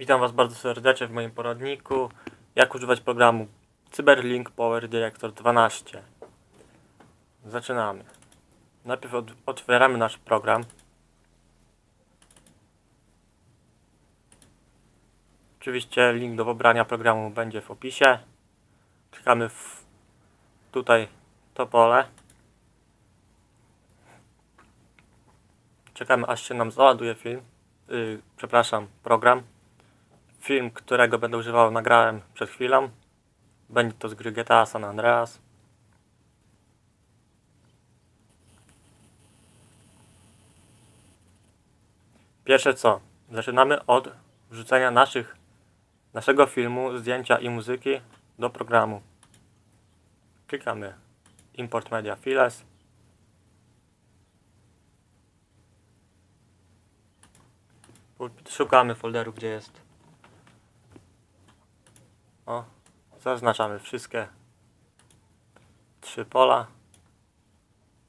Witam Was bardzo serdecznie w moim poradniku jak używać programu Cyberlink Power Director 12. Zaczynamy. Najpierw otwieramy nasz program. Oczywiście link do pobrania programu będzie w opisie. Klikamy w tutaj to pole. Czekamy aż się nam załaduje film. Yy, przepraszam, program. Film, którego będę używał, nagrałem przed chwilą. Będzie to z gry GTA San Andreas. Pierwsze co? Zaczynamy od wrzucenia naszych, naszego filmu, zdjęcia i muzyki do programu. Klikamy Import Media Files. Szukamy folderu, gdzie jest. O, zaznaczamy wszystkie trzy pola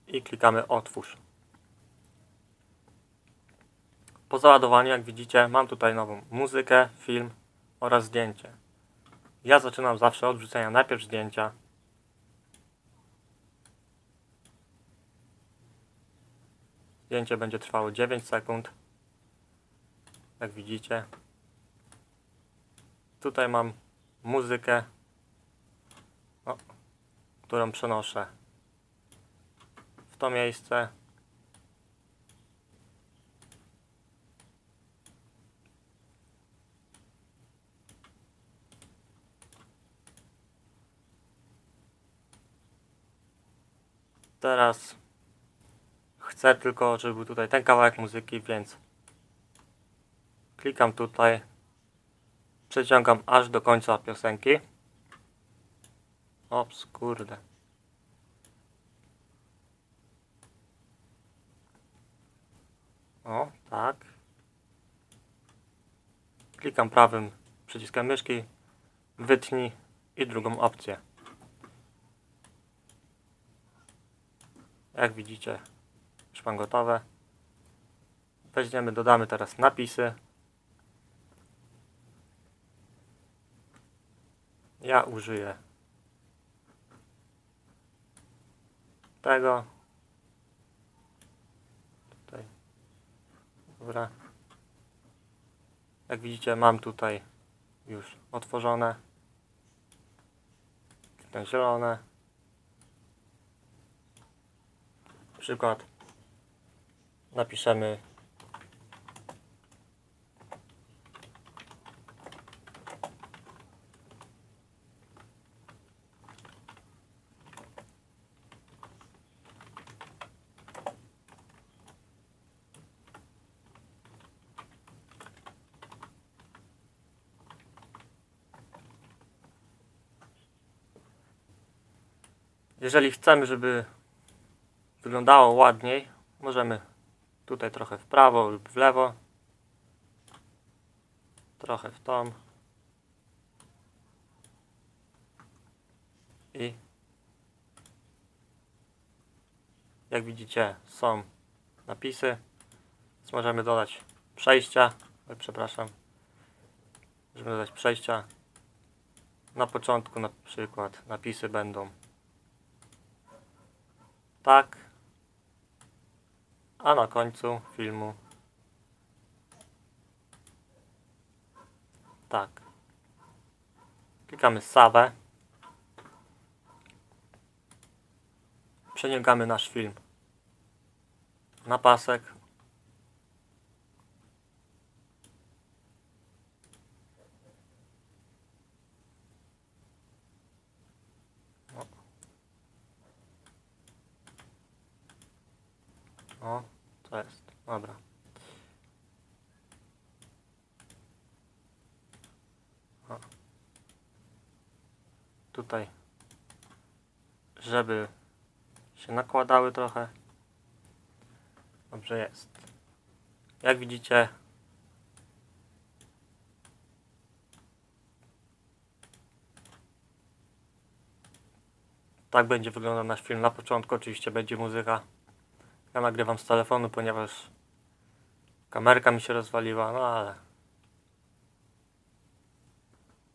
i klikamy Otwórz. Po załadowaniu, jak widzicie, mam tutaj nową muzykę, film oraz zdjęcie. Ja zaczynam zawsze od wrzucenia najpierw zdjęcia. Zdjęcie będzie trwało 9 sekund. Jak widzicie. Tutaj mam muzykę, którą przenoszę w to miejsce. Teraz chcę tylko, żeby był tutaj ten kawałek muzyki, więc klikam tutaj przeciągam aż do końca piosenki. Ops, kurde. O, tak. Klikam prawym przyciskiem myszki, wytnij i drugą opcję. Jak widzicie, już mam gotowe. Weźmiemy, dodamy teraz napisy. Ja użyję tego. Tutaj. Dobra. Jak widzicie, mam tutaj już otworzone. Ten zielone. Przykład. Napiszemy Jeżeli chcemy, żeby wyglądało ładniej, możemy tutaj trochę w prawo lub w lewo, trochę w tą. I jak widzicie są napisy, więc możemy dodać przejścia, oj, przepraszam, możemy dodać przejścia. Na początku na przykład napisy będą tak. A na końcu filmu tak. Klikamy Save. Przeniesiemy nasz film na pasek. O, to jest. Dobra. O. Tutaj, żeby się nakładały trochę. Dobrze jest. Jak widzicie, tak będzie wyglądał nasz film. Na początku oczywiście będzie muzyka. Ja nagrywam z telefonu, ponieważ kamerka mi się rozwaliła, no ale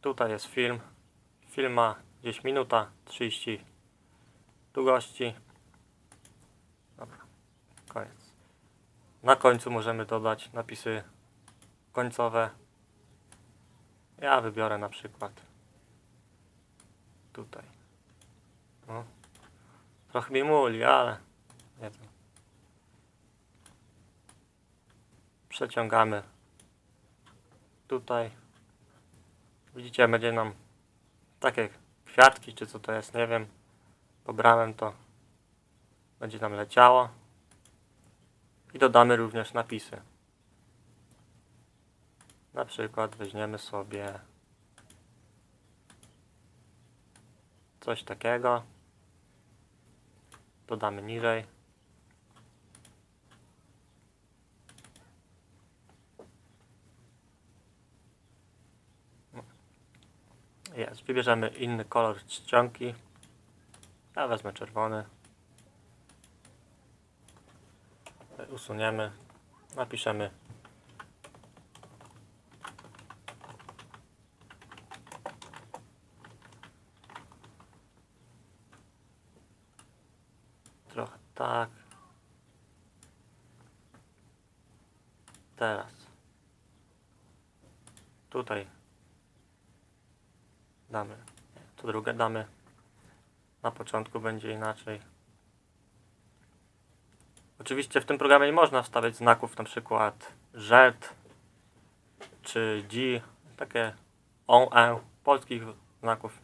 Tutaj jest film. Film ma gdzieś minuta 30 długości. Dobra, koniec. Na końcu możemy dodać napisy końcowe. Ja wybiorę na przykład tutaj. No. Trochę mi muli, ale nie wiem. Przeciągamy tutaj. Widzicie, będzie nam takie kwiatki, czy co to jest, nie wiem. Pobrałem to. Będzie nam leciało. I dodamy również napisy. Na przykład weźmiemy sobie coś takiego. Dodamy niżej. Jest. Wybierzemy inny kolor czcionki. Ja wezmę czerwony. Usuniemy. Napiszemy trochę tak. Teraz. Tutaj damy. To drugie damy. Na początku będzie inaczej. Oczywiście w tym programie nie można wstawiać znaków na przykład Z czy D. Takie on, e. Polskich znaków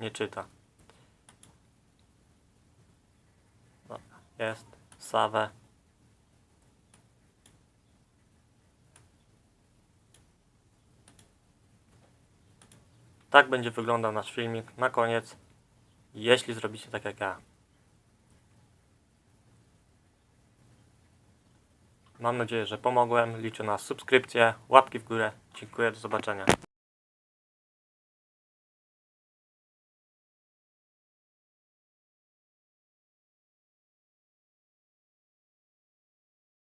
nie czyta. Dobra, jest. Sawę. Tak będzie wyglądał nasz filmik na koniec, jeśli zrobicie tak jak ja. Mam nadzieję, że pomogłem. Liczę na subskrypcję, łapki w górę. Dziękuję, do zobaczenia.